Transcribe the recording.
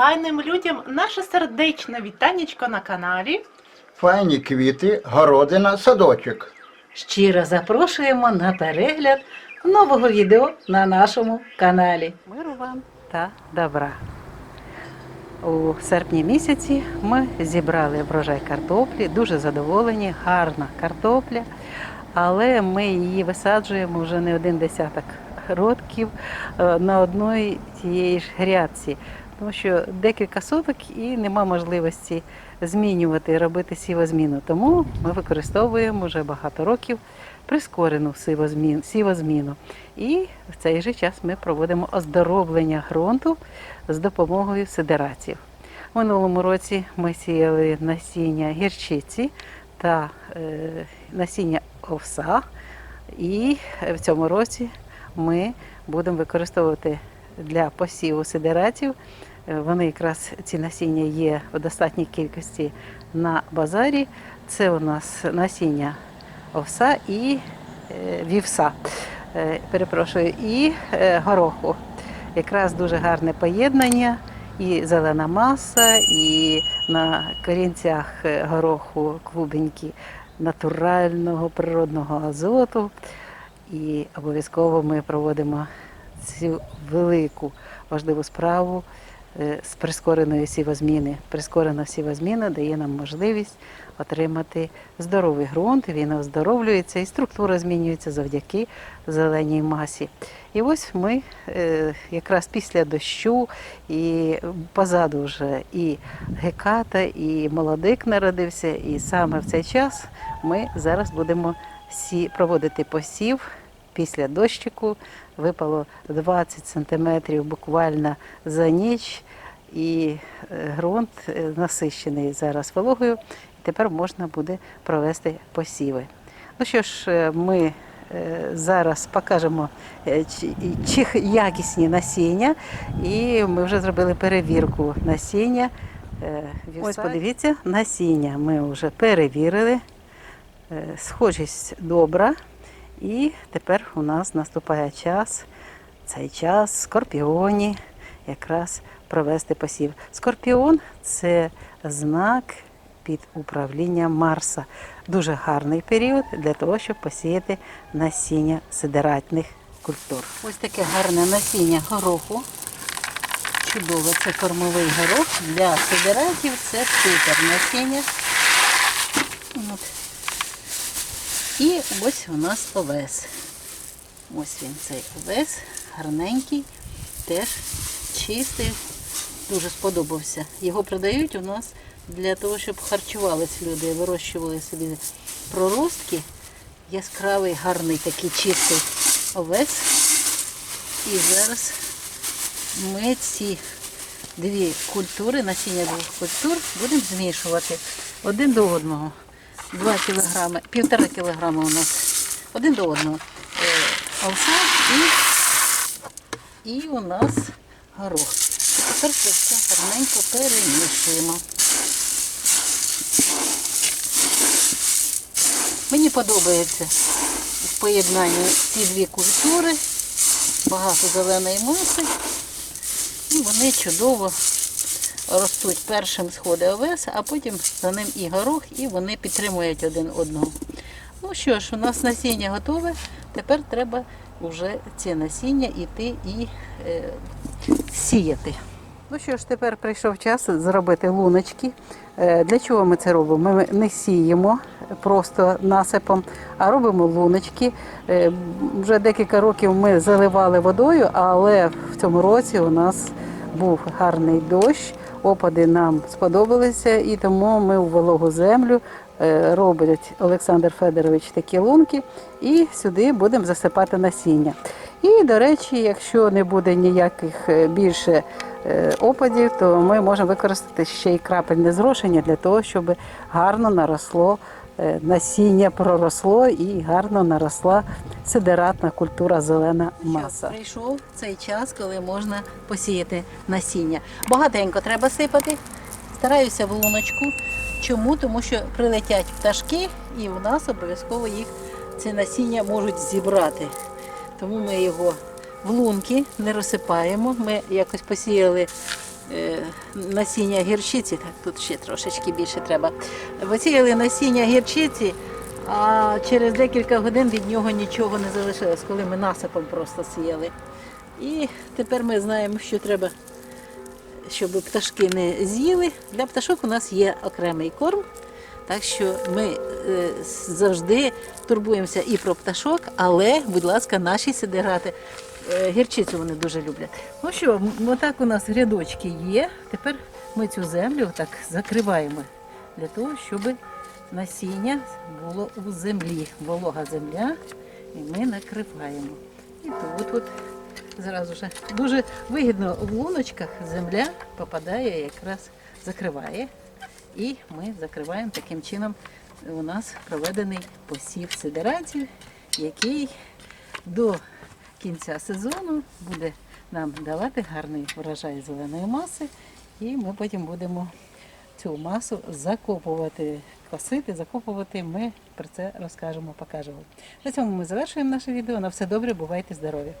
файним людям наше сердечне вітанечко на каналі. Файні квіти, городина, садочок. Щиро запрошуємо на перегляд нового відео на нашому каналі. Миру вам та добра. У серпні місяці ми зібрали врожай картоплі, дуже задоволені, гарна картопля, але ми її висаджуємо вже не один десяток років е, на одній тієї ж грядці, тому що декілька соток і нема можливості змінювати, робити сівозміну. Тому ми використовуємо вже багато років прискорену сівозмін- сівозміну. І в цей же час ми проводимо оздоровлення ґрунту з допомогою сидератів. У минулому році ми сіяли насіння гірчиці та е, насіння овса. І в цьому році ми будемо використовувати для посіву сидератів. Е, Вони якраз ці насіння є в достатній кількості на базарі. Це у нас насіння овса і е, вівса. Е, Перепрошую, і гороху. Якраз дуже гарне поєднання, і зелена маса, і на корінцях гороху клубенькі натурального природного азоту. І обов'язково ми проводимо цю велику важливу справу з прискореної сівозміни. Прискорена сівозміна дає нам можливість отримати здоровий ґрунт, він оздоровлюється і структура змінюється завдяки зеленій масі. І ось ми е, якраз після дощу і позаду вже і геката, і молодик народився, і саме в цей час ми зараз будемо проводити посів після дощику. Випало 20 сантиметрів буквально за ніч, і е, ґрунт е, насищений зараз вологою. І тепер можна буде провести посіви. Ну що ж, е, ми зараз покажемо чи, якісні насіння, і ми вже зробили перевірку насіння. Ось подивіться, насіння ми вже перевірили. Схожість добра. І тепер у нас наступає час, цей час скорпіоні якраз провести посів. Скорпіон це знак під управлінням Марса. Дуже гарний період для того, щоб посіяти насіння сидератних культур. Ось таке гарне насіння гороху. Чудове, це кормовий горох для сидератів, це супер насіння. От. І ось у нас овес. Ось він цей овес, гарненький, теж чистий, дуже сподобався. Його продають у нас для того, щоб харчувались люди, вирощували собі проростки. Яскравий, гарний такий чистий овець. І зараз ми ці дві культури, насіння двох культур, будемо змішувати один до одного. 2 кілограми, півтора кілограма у нас один до одного. Е, Овса і, і у нас горох. Тепер це все гарненько перемішуємо. Мені подобається в поєднанні ці дві культури, багато зеленої маси. І вони чудово ростуть. Першим сходить овес, а потім за ним і горох, і вони підтримують один одного. Ну що ж, у нас насіння готове. Тепер треба вже ці насіння йти і е, сіяти. Ну що ж, тепер прийшов час зробити луночки. Е, Для чого ми це робимо? Ми не сіємо просто насипом, а робимо луночки. Е, Вже декілька років ми заливали водою, але в цьому році у нас був гарний дощ, опади нам сподобалися, і тому ми у вологу землю е, роблять Олександр Федорович такі лунки, і сюди будемо засипати насіння. І, до речі, якщо не буде ніяких е, більше е, опадів, то ми можемо використати ще й крапельне зрошення для того, щоб гарно наросло насіння, проросло і гарно наросла сидератна культура зелена маса. Прийшов цей час, коли можна посіяти насіння. Багатенько треба сипати. Стараюся в луночку. Чому? Тому що прилетять пташки, і в нас обов'язково їх це насіння можуть зібрати. Тому ми його в лунки не розсипаємо. Ми якось посіяли е, насіння гірчиці, так тут ще трошечки більше треба. Висіяли насіння гірчиці, а через декілька годин від нього нічого не залишилось, коли ми насипом просто сіяли. І тепер ми знаємо, що треба, щоб пташки не з'їли. Для пташок у нас є окремий корм. Так що ми е, завжди турбуємося і про пташок, але, будь ласка, наші сидирати. Е, гірчицю вони дуже люблять. Ну що, отак у нас рядочки є. Тепер ми цю землю так закриваємо для того, щоб насіння було у землі. Волога земля, і ми накриваємо. І тут от зразу ж дуже вигідно в луночках земля попадає, якраз закриває. І ми закриваємо таким чином. У нас проведений посів сидератів, який до кінця сезону буде нам давати гарний врожай зеленої маси, і ми потім будемо цю масу закопувати, косити, закопувати. Ми про це розкажемо, покажемо. На цьому ми завершуємо наше відео. На все добре, бувайте здорові!